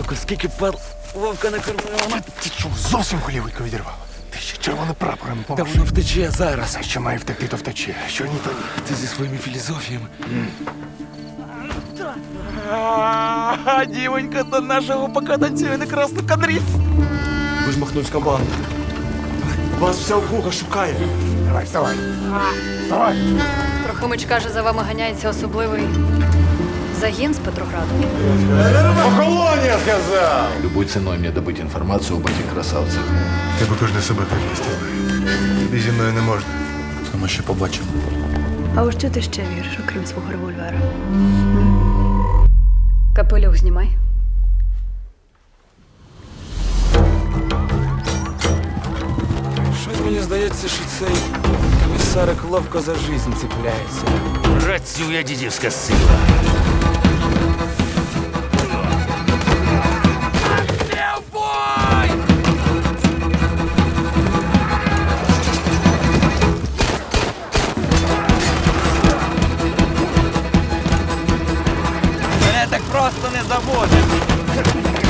Сука, скільки пар Вовка накормила. мать. Ти що, зовсім голівку відірвав? Ти ще червоним прапором Та помаш. воно втече зараз. Все, що має втекти, то втече. А Що ні, то ні. Ти зі своїми філізофіями. А, Дівонька до нашого пока танцює на красну кадрі. Ви ж махнувська банда. Вас вся округа шукає. Давай, вставай. Вставай. Трохимич каже, за вами ганяється особливий загін з Петрограду. Колония сказал! Любой ценой мне добыть информацию об этих красавцах. Ти на себе так вести. Тобі зі мною не можна. Це ми ще побачимо. А у що ти ще віриш, окрім свого револьвера? Капелюх знімай. Щось мені здається, що цей комісарик ловко за жизнь цепляється. Працює дідівська сила. вас то не заводить.